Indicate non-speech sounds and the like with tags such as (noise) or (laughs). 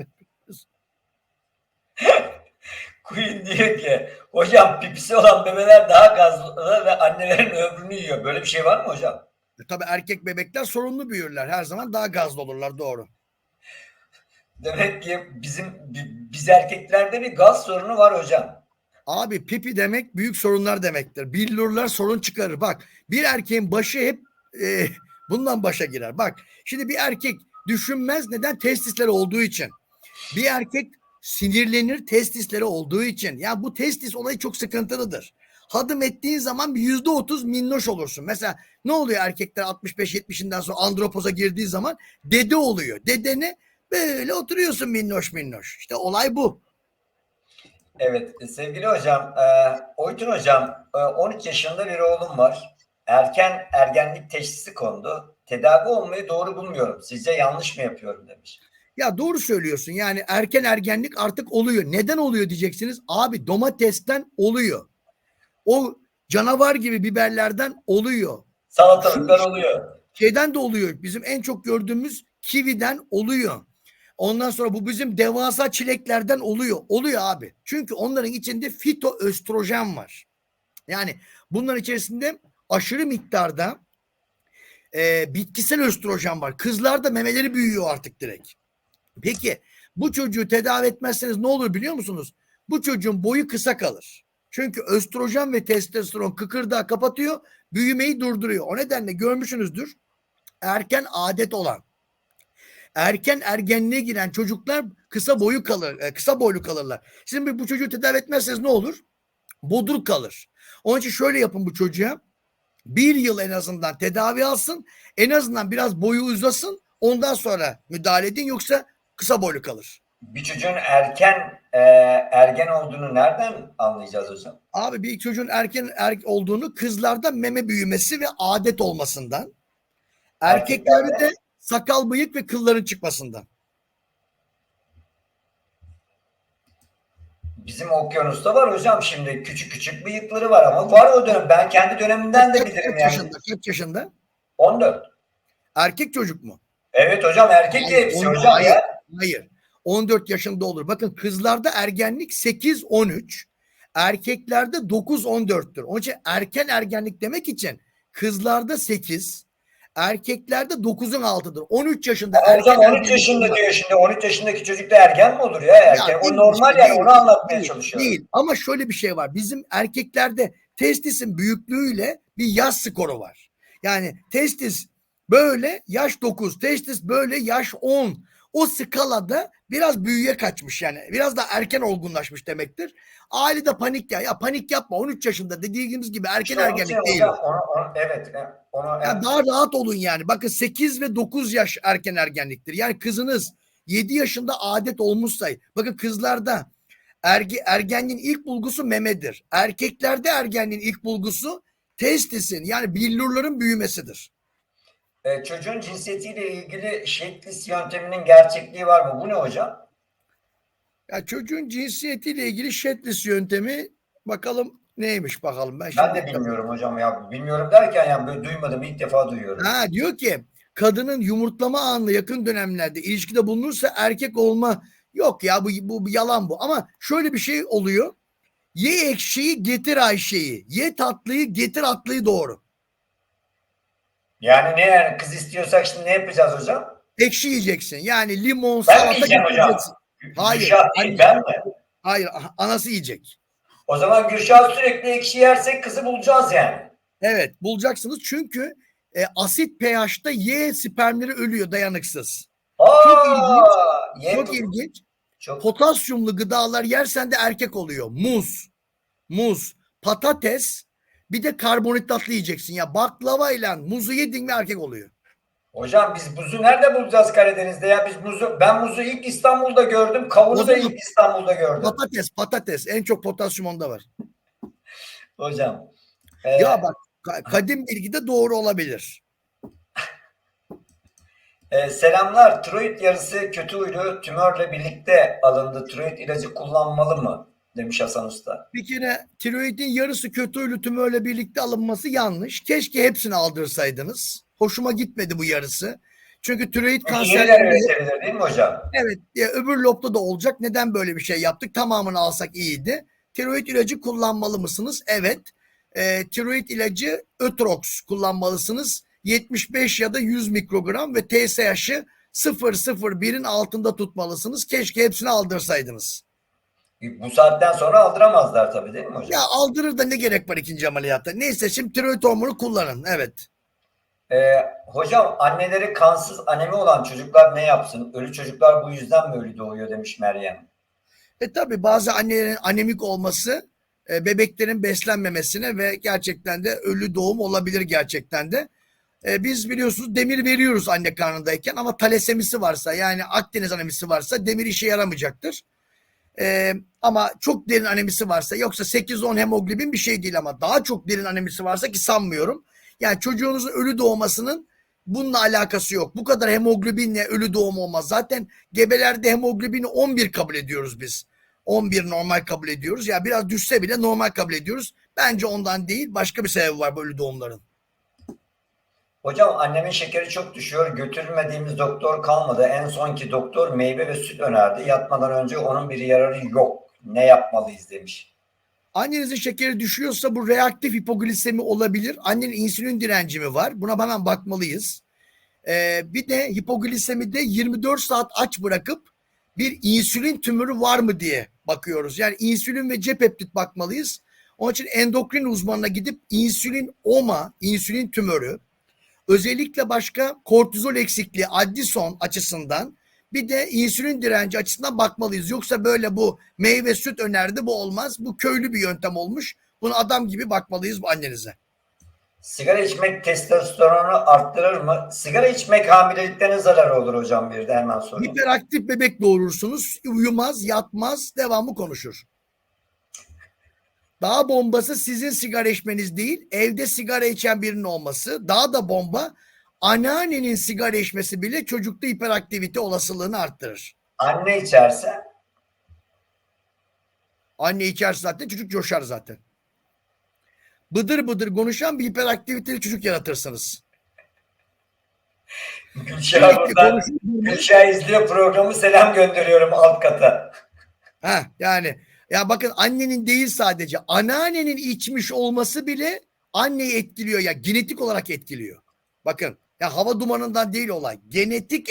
(laughs) Queen diyor ki hocam pipisi olan bebeler daha gazlı ve annelerin ömrünü yiyor. Böyle bir şey var mı hocam? E, Tabii erkek bebekler sorunlu büyürler. Her zaman daha gazlı olurlar doğru. Demek ki bizim bi- biz erkeklerde bir gaz sorunu var hocam. Abi pipi demek büyük sorunlar demektir. Billurlar sorun çıkarır. Bak bir erkeğin başı hep e, bundan başa girer. Bak şimdi bir erkek düşünmez neden testisleri olduğu için. Bir erkek sinirlenir testisleri olduğu için. Ya bu testis olayı çok sıkıntılıdır. Hadım ettiğin zaman bir yüzde otuz minnoş olursun. Mesela ne oluyor erkekler 65-70'inden sonra andropoza girdiği zaman dede oluyor. Dedeni böyle oturuyorsun minnoş minnoş. İşte olay bu. Evet sevgili hocam, e, Oytun hocam e, 13 yaşında bir oğlum var. Erken ergenlik teşhisi kondu. Tedavi olmayı doğru bulmuyorum. Sizce yanlış mı yapıyorum demiş. Ya doğru söylüyorsun. Yani erken ergenlik artık oluyor. Neden oluyor diyeceksiniz. Abi domatesten oluyor. O canavar gibi biberlerden oluyor. Salatalıklar oluyor. Şeyden de oluyor. Bizim en çok gördüğümüz kividen oluyor. Ondan sonra bu bizim devasa çileklerden oluyor. Oluyor abi. Çünkü onların içinde fitoöstrojen var. Yani bunların içerisinde aşırı miktarda e, bitkisel östrojen var. Kızlarda memeleri büyüyor artık direkt. Peki bu çocuğu tedavi etmezseniz ne olur biliyor musunuz? Bu çocuğun boyu kısa kalır. Çünkü östrojen ve testosteron kıkırdağı kapatıyor, büyümeyi durduruyor. O nedenle görmüşsünüzdür. Erken adet olan, erken ergenliğe giren çocuklar kısa boyu kalır, e, kısa boylu kalırlar. Şimdi bu çocuğu tedavi etmezseniz ne olur? Bodur kalır. Onun için şöyle yapın bu çocuğa. Bir yıl en azından tedavi alsın. En azından biraz boyu uzasın. Ondan sonra müdahale edin yoksa kısa boylu kalır. Bir çocuğun erken e, ergen olduğunu nereden anlayacağız hocam? Abi bir çocuğun erken er olduğunu kızlarda meme büyümesi ve adet olmasından. Erkeklerde Erkeklerde? de sakal bıyık ve kılların çıkmasından. Bizim okyanusta var hocam şimdi küçük küçük bıyıkları var ama var o dönem. Ben kendi dönemimden de bilirim kaç yani. yaşında? Kaç yaşında? 14. Erkek çocuk mu? Evet hocam erkek hepsi hocam hayır. ya. Hayır. 14 yaşında olur. Bakın kızlarda ergenlik 8-13. Erkeklerde 9-14'tür. Onun için erken ergenlik demek için kızlarda 8, erkeklerde 9'un altıdır. 13 yaşında hocam erken 13 ergenlik yaşında diyor şimdi 13 yaşındaki çocuk da ergen mi olur ya erken? Ya o değil normal işte, yani değil, onu anlatmaya değil, çalışıyorum. Değil ama şöyle bir şey var. Bizim erkeklerde testisin büyüklüğüyle bir yaş skoru var. Yani testis böyle yaş 9, testis böyle yaş 10. O skalada biraz büyüye kaçmış yani. Biraz da erken olgunlaşmış demektir. Ailede panik ya. Ya panik yapma. 13 yaşında dediğimiz gibi erken İşte ergenlik değil. hocam, onu, onu- evet e, onu Yani daha rahat olun yani. Bakın 8 ve 9 yaş erken ergenliktir. Yani kızınız 7 yaşında adet olmuşsa bakın kızlarda erge, ergenliğin ilk bulgusu memedir. Erkeklerde ergenliğin ilk bulgusu testisin yani billurların büyümesidir. E, çocuğun cinsiyetiyle ilgili şeklis yönteminin gerçekliği var mı? Bu ne hocam? Ya çocuğun cinsiyetiyle ilgili Shetlis yöntemi bakalım neymiş bakalım. Ben, Ben de bilmiyorum hocam ya. Bilmiyorum derken yani böyle duymadım ilk defa duyuyorum. Ha diyor ki kadının yumurtlama anına yakın dönemlerde ilişkide bulunursa erkek olma yok ya bu, bu, bu yalan bu. Ama şöyle bir şey oluyor. Ye ekşiyi getir Ayşe'yi. Ye tatlıyı getir atlıyı doğru. Yani ne yani kız istiyorsak şimdi ne yapacağız hocam? Ekşi yiyeceksin. Yani limon, Ben salata yiyeceğim hocam? Hayır, Gülşah değil anne. ben mi? Hayır a- anası yiyecek. O zaman Gülşah sürekli ekşi yersek kızı bulacağız yani. Evet bulacaksınız çünkü e, asit pH'ta Y spermleri ölüyor dayanıksız. Aa, Çok ilginç, ye- Çok ilginç. Çok potasyumlu gıdalar yersen de erkek oluyor. Muz, muz, patates, bir de karbonhidratlı yiyeceksin. Ya baklavayla muzu yedin mi erkek oluyor. Hocam biz buzu nerede bulacağız Karadeniz'de ya? Biz muzu ben muzu ilk İstanbul'da gördüm. Kavunu da ilk İstanbul'da gördüm. Patates, patates. En çok potasyum onda var. Hocam. e, Ya bak ka- kadim bilgide doğru olabilir. e, selamlar. Tiroid yarısı kötü huylu tümörle birlikte alındı. Tiroid ilacı kullanmalı mı? Demiş Hasan Usta. Bir kere tiroidin yarısı kötü ölü tümörle birlikte alınması yanlış. Keşke hepsini aldırsaydınız. Hoşuma gitmedi bu yarısı. Çünkü tiroid üretebilir değil mi hocam? evet ya öbür lobda da olacak. Neden böyle bir şey yaptık? Tamamını alsak iyiydi. Tiroid ilacı kullanmalı mısınız? Evet. E, tiroid ilacı Ötrox kullanmalısınız. 75 ya da 100 mikrogram ve TSH'ı 0.01'in altında tutmalısınız. Keşke hepsini aldırsaydınız. Bu saatten sonra aldıramazlar tabii değil mi hocam? Ya aldırır da ne gerek var ikinci ameliyatta? Neyse şimdi tiroid hormonu kullanın. Evet. Ee, hocam anneleri kansız anemi olan çocuklar ne yapsın? Ölü çocuklar bu yüzden mi ölü doğuyor demiş Meryem. E tabi bazı annelerin anemik olması e, bebeklerin beslenmemesine ve gerçekten de ölü doğum olabilir gerçekten de. E, biz biliyorsunuz demir veriyoruz anne karnındayken ama talasemisi varsa yani Akdeniz anemisi varsa demir işe yaramayacaktır. E, ama çok derin anemisi varsa yoksa 8-10 hemoglobin bir şey değil ama daha çok derin anemisi varsa ki sanmıyorum. Yani çocuğunuzun ölü doğmasının bununla alakası yok. Bu kadar hemoglobinle ölü doğum olmaz. Zaten gebelerde hemoglobini 11 kabul ediyoruz biz. 11 normal kabul ediyoruz. Ya biraz düşse bile normal kabul ediyoruz. Bence ondan değil başka bir sebebi var bu ölü doğumların. Hocam annemin şekeri çok düşüyor. Götürmediğimiz doktor kalmadı. En sonki doktor meyve ve süt önerdi. Yatmadan önce onun bir yararı yok. Ne yapmalıyız demiş. Annenizin şekeri düşüyorsa bu reaktif hipoglisemi olabilir. Annenin insülin direnci mi var? Buna hemen bakmalıyız. Ee, bir de hipoglisemide 24 saat aç bırakıp bir insülin tümörü var mı diye bakıyoruz. Yani insülin ve C-peptit bakmalıyız. Onun için endokrin uzmanına gidip insülin oma, insülin tümörü, özellikle başka kortizol eksikliği, addison açısından bir de insülin direnci açısından bakmalıyız. Yoksa böyle bu meyve süt önerdi bu olmaz. Bu köylü bir yöntem olmuş. Bunu adam gibi bakmalıyız bu annenize. Sigara içmek testosteronu arttırır mı? Sigara içmek hamilelikte ne zararı olur hocam bir de hemen sorun. Hiperaktif bebek doğurursunuz. Uyumaz, yatmaz, devamlı konuşur. Daha bombası sizin sigara içmeniz değil, evde sigara içen birinin olması. Daha da bomba, anneannenin sigara içmesi bile çocukta hiperaktivite olasılığını arttırır. Anne içerse Anne içerse zaten çocuk coşar zaten. Bıdır bıdır konuşan bir hiperaktiviteli çocuk yaratırsınız. Gülşah buradan. Gülşah izliyor programı selam gönderiyorum alt kata. Ha yani ya bakın annenin değil sadece anneannenin içmiş olması bile anneyi etkiliyor ya genetik olarak etkiliyor. Bakın ya hava dumanından değil olay. Genetik